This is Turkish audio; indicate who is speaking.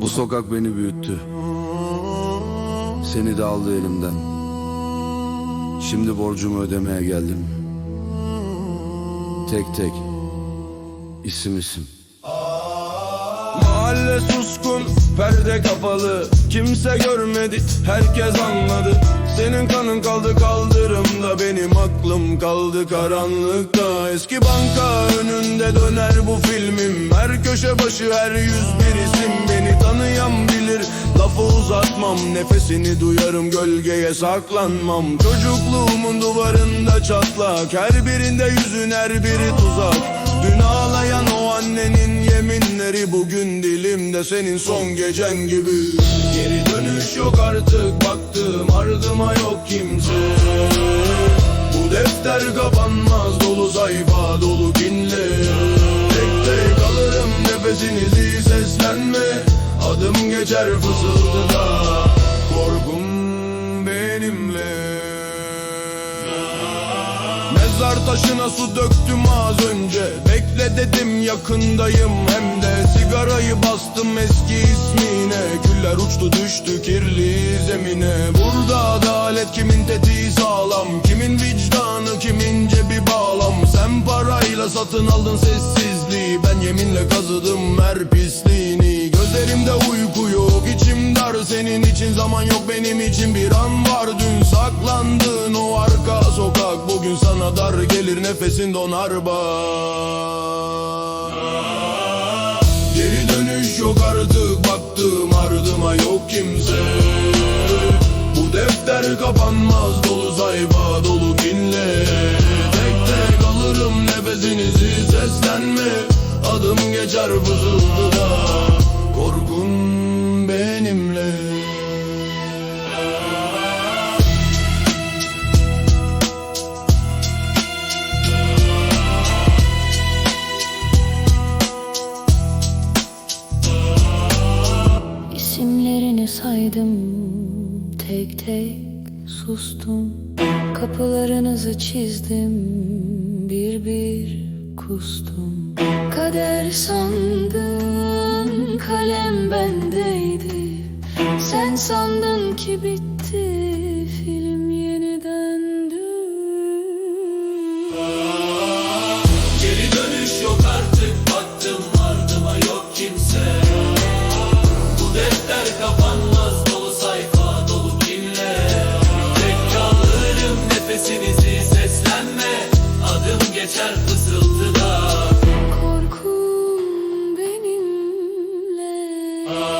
Speaker 1: Bu sokak beni büyüttü. Seni de aldı elimden. Şimdi borcumu ödemeye geldim. Tek tek. isim isim.
Speaker 2: Mahalle suskun, perde kapalı Kimse görmedi, herkes anladı Senin kanın kaldı kaldırımda Benim aklım kaldı karanlıkta Eski banka önünde döner bu Her köşe başı, her yüz bir isim. Beni tanıyan bilir, lafı uzatmam. Nefesini duyarım, gölgeye saklanmam. Çocukluğumun duvarında çatlak Her birinde yüzün, her biri tuzak. Dün ağlayan o annenin yeminleri Bugün dilimde senin son gecen gibi. Geri dönüş yok artık baktım ardıma yok kimse nefesinizi seslenme Adım geçer fısıltıda. Korkum benimle. Mezar taşına su döktüm az önce. Bekle dedim yakındayım. Hem de Sigarayı bastım eski ismine. Güller uçtu düştü kirli zemine. Burada adalet kimin tetiği sağlam? Kimin vicdanı kimin cebi bağlam? Sen parayla satın aldın Ben yeminle kazıdım her pisliğini. Gözlerimde uyku yok içim dar. Senin için zaman yok benim için bir an var. Dün saklandığın o arka sokak. Bugün sana dar gelir nefesin donar bak. Geri dönüş yok artık baktım ardıma yok kimse. Bu defter kapanmaz dolu sayfa dolu kinle Tek tek alırım nefesinizi seslenme Adım geçer fısıltıda Korkun benimle.
Speaker 3: İsimlerini saydım. Tek tek sustum. Kapılarınızı çizdim. Bir bir kustum Kader sandın kalem bendeydi. Sen sandın ki bitti Oh.